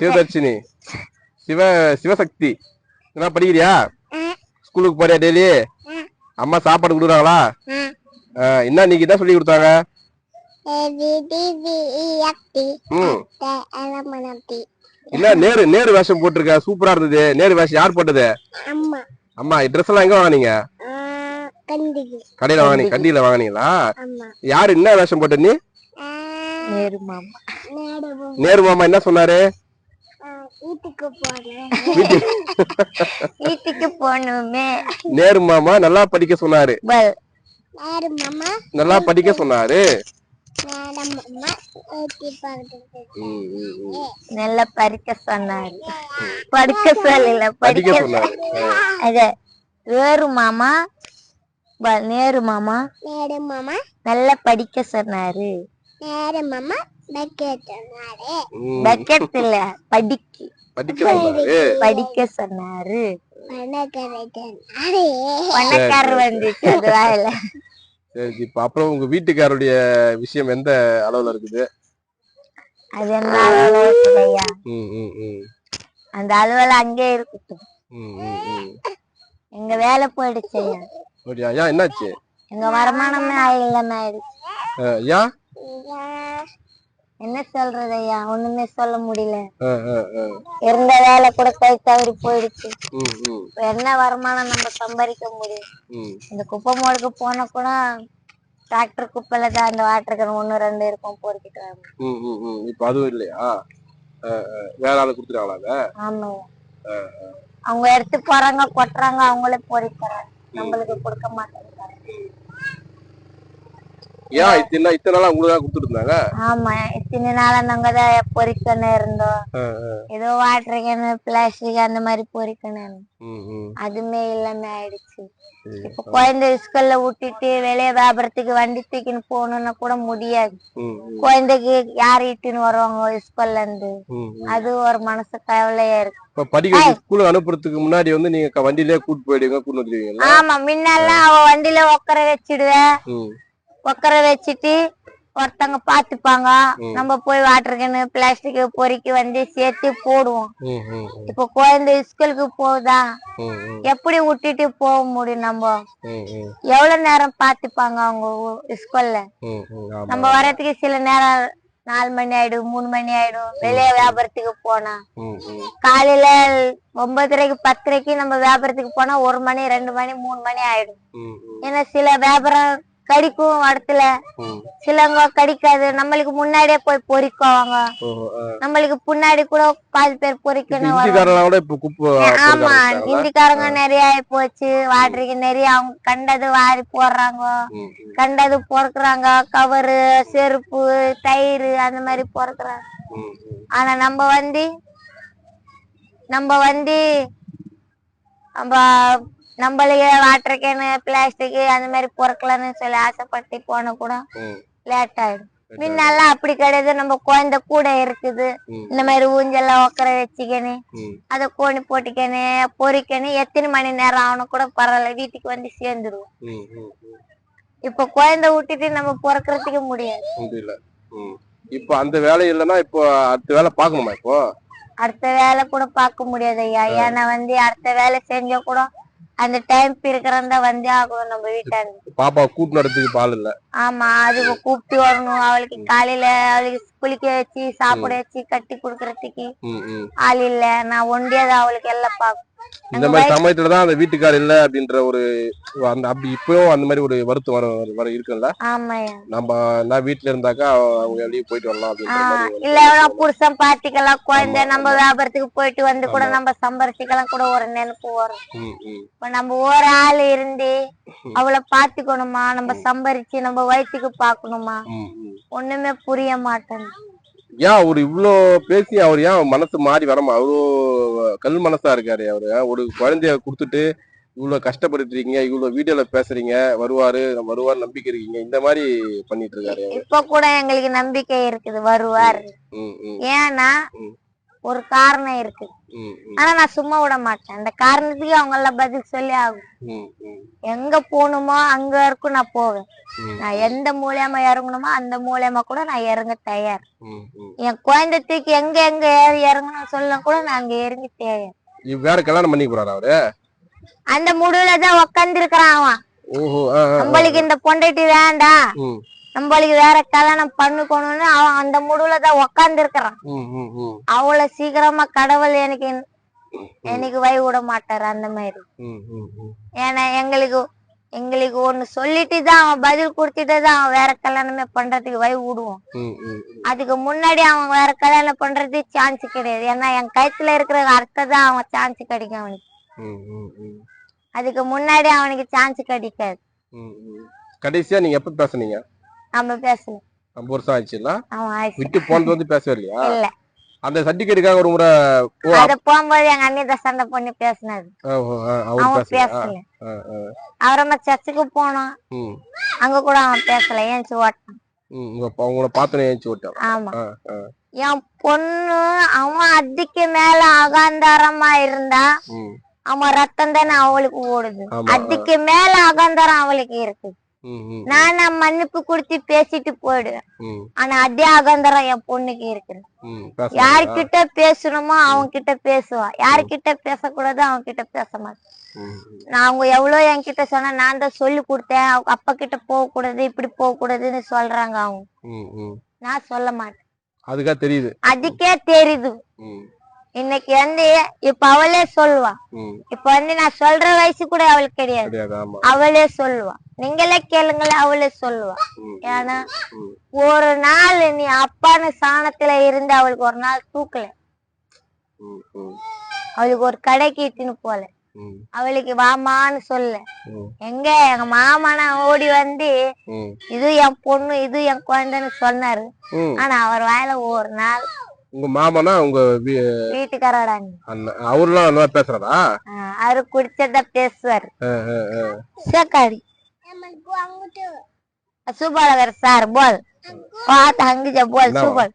சிவதர்ஷினி. சிவ சிவசக்தி. என்ன படிக்கிறியா? ஸ்கூலுக்கு போறியா டெய்லி? அம்மா சாப்பாடு கொடுக்குறாங்களா? என்ன நீங்க என்ன சொல்லி கொடுத்தாங்க? என்ன நேரு நேரு வேஷம் போட்டிருக்க சூப்பரா இருந்தது. நேரு வேஷம் யார் போட்டது? அம்மா. அம்மா ட்ரெஸ் எல்லாம் எங்க வாங்குனீங்க? கடையில வாங்குனீங்க கண்டியில வாங்குனீங்களா? அம்மா. யாரு என்ன வேஷம் போட்ட நீ? நேரு மாமா. நேரமும் நேரு மாமா என்ன சொன்னாரு? வீட்டுக்கு நேரு மாமா நல்லா படிக்க சொன்னாரு. நல்லா படிக்க சொன்னாரு. நல்லா படிக்க சொன்னாரு. படிக்க சொல்லல படிக்க. அத வேறு மாமா நேரு மாமா நேரம் அம்மா நல்லா படிக்க சொன்னாரு. நேரம் அம்மா பக்கெட் சொன்னாரு. பக்கெட் இல்ல படிக்கு. படிக்க சொன்னாரு. படிக்க சொன்னாரு. பணக்கரை சொன்னாரு. பணக்காரர் வந்துச்சு அது வாயில சரி இப்ப அப்புறம் உங்க வீட்டுக்காரருடைய விஷயம் எந்த அளவுல இருக்குது? அது என்ன அளவுல இருக்குது ஐயா ம், ம், ம். அந்த அளவுல அங்கே இருக்கட்டும் ம், ம், ம். எங்க வேலை போயிடுச்சு ஐயா. அப்படியா? ஐயா என்னாச்சு? எங்க வருமானமே இல்லைன்னு ஆயிடுச்சு. ஐயா என்ன சொல்றது ஐயா ஒண்ணுமே சொல்ல முடியல. இருந்த வேலை கூட கை தவறி போயிடுச்சு. என்ன வருமானம் நம்ம சம்பாதிக்க முடியும். இந்த குப்பை மோடுக்கு போனா கூட டிராக்டர் குப்பையில தான் அந்த வாட்டர் ஒண்ணு ரெண்டு இருக்கும் பொறுக்கிட்டு. இப்ப அதுவும் இல்லையா. வேற ஆளு கொடுத்துருக்காங்களா ஆமா அவங்க எடுத்து போறாங்க கொட்டுறாங்க அவங்களே பொறிக்கிறாங்க நம்மளுக்கு கொடுக்க மாட்டேங்கிறாங்க. ஏன் இத்தனை இத்தனை நாளா உங்களுக்கு தான் இருந்தாங்க ஆமா இத்தனை நாளா நாங்க தான் பொறிக்கணும் இருந்தோம். ஏதோ வாட்டர் கேனு பிளாஸ்டிக் அந்த மாதிரி பொறிக்கணும். அதுமே இல்லாம ஆயிடுச்சு. இப்ப குழந்தை ஸ்கூல்ல விட்டுட்டு வெளியே வியாபாரத்துக்கு வண்டி தூக்கின்னு போகணும்னா கூட முடியாது. குழந்தைக்கு யார் இட்டுன்னு வருவாங்க ஸ்கூல்ல இருந்து. அது ஒரு மனசு கவலையா இருக்கு. இப்ப படிக்க ஸ்கூலுக்கு அனுப்புறதுக்கு முன்னாடி வந்து நீங்க வண்டியிலே கூட்டு போயிடுவீங்க கூட்டு வந்துருவீங்கல்ல ஆமா முன்னெல்லாம் அவ வண்டியில உட்கார வச்சிடுவேன் ம், உட்கார வச்சுட்டு ஒருத்தங்க பாத்துப்பாங்க. நம்ம போய் வாட்டர் கேனு பிளாஸ்டிக் பொறுக்கி வந்து சேர்த்து போடுவோம். இப்ப குழந்தை ஸ்கூலுக்கு போகுதா? எப்படி விட்டுட்டு போக முடியும் நம்ம? எவ்வளவு நேரம் பாத்துப்பாங்க அவங்க ஸ்கூல்ல. நம்ம வரதுக்கு சில நேரம் நாலு மணி ஆயிடும் மூணு மணி ஆயிடும். வெளியே வியாபாரத்துக்கு போனா. காலையில ஒன்பதரைக்கு பத்தரைக்கு நம்ம வியாபாரத்துக்கு போனா ஒரு மணி ரெண்டு மணி மூணு மணி ஆயிடும். ஏன்னா சில வியாபாரம் கடிக்கும் இடத்துல ம். சிலவங்க கடிக்காது. நம்மளுக்கு முன்னாடியே போய் பொறிக்குவாங்க. நம்மளுக்கு பின்னாடி கூட பாதி பேர் பொறிக்கணும் ஆமா? இந்திக்காரங்க நிறைய போச்சு. வாட்டருக்கு நிறைய அவங்க கண்டது வாரி போடுறாங்க. கண்டது பொறுக்குறாங்க. கவரு செருப்பு தயிர் அந்த மாதிரி பொறுக்குறாங்க. ஆனா நம்ம வந்து நம்ம வந்து நம்ம நம்மளுக்கு வாட்டர் கேனு பிளாஸ்டிக் அந்த மாதிரி பொறுக்கலாம்னு சொல்லி ஆசைப்பட்டு போன கூட. லேட் ஆயிடும். முன்னெல்லாம் அப்படி கிடையாது. நம்ம குழந்தை கூட இருக்குது. இந்த மாதிரி ஊஞ்சல்லாம் உட்கார வச்சுக்கணு. அதை கோணி போட்டுக்கணு பொறிக்கணு எத்தனை மணி நேரம் ஆகணும் கூட பரவாயில்ல. வீட்டுக்கு வந்து சேர்ந்துருவோம். இப்ப குழந்தை விட்டுட்டு நம்ம பொறக்கறதுக்கு முடியாது. இப்ப அந்த வேலை இல்லைன்னா இப்போ அடுத்த வேலை பார்க்கணுமா இப்போ? அடுத்த வேலை கூட பார்க்க முடியாது ஐயா. ஏன்னா வந்து அடுத்த வேலை செஞ்சா கூட அந்த டைம் இருக்கிறதா வந்தே ஆகணும் நம்ம வீட்டாண்டு பாப்பா கூட்டு நடத்துக்கு பால் இல்ல. ஆமா அதுக்கு கூப்பிட்டு வரணும். அவளுக்கு காலையில அவளுக்கு குளிக்க வச்சு சாப்பிட வச்சு கட்டி குடுக்கறதுக்கு. ஆள் இல்ல. நான் ஒண்டியதான் அவளுக்கு எல்லாம் பாக்கும் இந்த மாதிரி சமயத்துலதான் அந்த வீட்டுக்கார் இல்ல அப்படின்ற ஒரு அந்த அப்படி இப்பயும் அந்த மாதிரி ஒரு வருத்தம் வர வர இருக்குல்ல நம்ம நான் வீட்டுல இருந்தாக்கா அவங்க வெளியே போயிட்டு வரலாம் ஒரு- இல்ல புருஷன் பாத்துக்கலாம் குழந்தை நம்ம வியாபாரத்துக்கு போயிட்டு வந்து கூட நம்ம சம்பாரிச்சுக்கலாம் கூட ஒரு நினைப்பு வரும். இப்ப நம்ம ஒரு ஆள் இருந்து அவளை பாத்துக்கணுமா நம்ம சம்பாரிச்சு நம்ம வயிற்றுக்கு பாக்கணுமா. ஒண்ணுமே புரிய மாட்டேங்குது ஏன் அவர் இவ்ளோ பேசி அவர் ஏன் மனசு மாறி வரமா அவ்வளோ கல் மனசா இருக்காரு அவரு? ஒரு குழந்தைய கொடுத்துட்டு இவ்வளவு கஷ்டப்படுத்துறீங்க இவ்வளவு வீடியோல பேசுறீங்க வருவாரு வருவார் நம்பிக்கை இருக்கீங்க. இந்த மாதிரி பண்ணிட்டு இருக்காரு இப்ப கூட எங்களுக்கு நம்பிக்கை இருக்குது வருவார். ஏன்னா. ஒரு காரணம் இருக்கு. ஆனா நான் சும்மா விட மாட்டேன். அந்த காரணத்துக்கு அவங்க எல்லாம் பதில் சொல்லி ஆகும். எங்க போகணுமோ அங்க வரைக்கும் நான் போவேன். நான் எந்த மூலியமா இறங்கணுமோ அந்த மூலியமா கூட நான் இறங்க தயார். என் குழந்தை தூக்கி எங்க எங்க ஏறி இறங்கணும் சொல்ல கூட நான் அங்க இறங்கி தயார். வேற கல்யாணம் பண்ணி போறாரா அவரு? அந்த முடிவுல தான் உக்காந்து இருக்கிறான் அவன். நம்மளுக்கு இந்த பொண்டாட்டி வேண்டாம். நம்மளுக்கு வேற கல்யாணம் பண்ணுக்கணும்னு அவன் அந்த முடிவுல தான் உக்காந்து இருக்கிறான் அவ்வளவு சீக்கிரமா கடவுள் எனக்கு எனக்கு வை விட மாட்டாரு அந்த மாதிரி. ஏன்னா எங்களுக்கு எங்களுக்கு ஒண்ணு சொல்லிட்டு தான் அவன் பதில் கொடுத்துட்டு தான் அவன் வேற கல்யாணமே பண்றதுக்கு வை விடுவோம். அதுக்கு முன்னாடி அவன் வேற கல்யாணம் பண்றதுக்கு சான்ஸ் கிடையாது. ஏன்னா என் கழுத்துல இருக்கிற தான் அவன் சான்ஸ் கிடைக்கும் அவனுக்கு. அதுக்கு முன்னாடி அவனுக்கு சான்ஸ் கிடைக்காது. கடைசியா நீங்க எப்ப பேசுனீங்க? நம்ம பேசல ரொம்ப வருஷம் ஆயிடுச்சுல விட்டு போனது வந்து பேசவே இல்லையா? இல்ல. அந்த சர்டிபிகேட்டுக்காக ஒரு முறை அத போகும்போது எங்க அண்ணி சண்டை பண்ணி அவர் அவன் பேசல. அப்புறமா சர்ச்சுக்கு போனோம். அங்க கூட அவன் பேசல ஏன்ச்சு ஓட்டான். ம். உங்க ப- உங்களை பார்த்தோன்னே ஏஞ்சி விட்டான் ஆமா. என் பொண்ணு அவன் அதுக்கு மேல அகாந்தாரமா இருந்தா அவன் ரத்தம் தானே அவளுக்கு ஓடுது. ஆமா. அதுக்கு மேல அகாந்தாரம் அவளுக்கு இருக்கு ம், நானா மன்னிப்பு கொடுத்து பேசிட்டு போயிடுவேன். ஆனா அதே அகந்தரம் என் பொண்ணுக்கு இருக்கு? யார்கிட்ட பேசணுமோ அவங்க கிட்ட பேசுவா. யார்கிட்ட பேசக்கூடாதோ அவங்க கிட்ட பேச மாட்டேன். நான் அவங்க எவ்வளவு என்கிட்ட சொன்னா நான் தான் சொல்லி கொடுத்தேன். அவங்க அப்பா கிட்ட போக கூடாது இப்படி போக கூடாதுன்னு சொல்றாங்க அவங்க. நான் சொல்ல மாட்டேன். அதுக்கா தெரியுது. அதுக்கே தெரியுது. இன்னைக்கு வந்து இப்ப அவளே சொல்லுவா. இப்ப வந்து நான் சொல்ற வயசு கூட அவளுக்கு கிடையாது. அவளே சொல்லுவா. நீங்களே கேளுங்களே அவளே சொல்லுவா. ஏன்னா. ஒரு நாள் நீ அப்பான்னு சாணத்துல இருந்து அவளுக்கு ஒரு நாள் தூக்கல. அவளுக்கு ஒரு கடைக்கு இட்டுன்னு போல. அவளுக்கு வாமான்னு சொல்ல. எங்க எங்க மாமனா ஓடி வந்து இது என் பொண்ணு இது என் குழந்தைன்னு சொன்னாரு. ஆனா அவர் வாயில ஒரு நாள் உங்க மாமனா உங்க வீ- வீட்டுக்காரோடாங்க அண்ணன் அவர்லாம் நல்லா பேசுறாரா? அவரு குடிச்சத பேசுவாரு. சேக்காடி. શું બોલ સર બોલ. વાત હાંગી જા બોલ શું બોલ?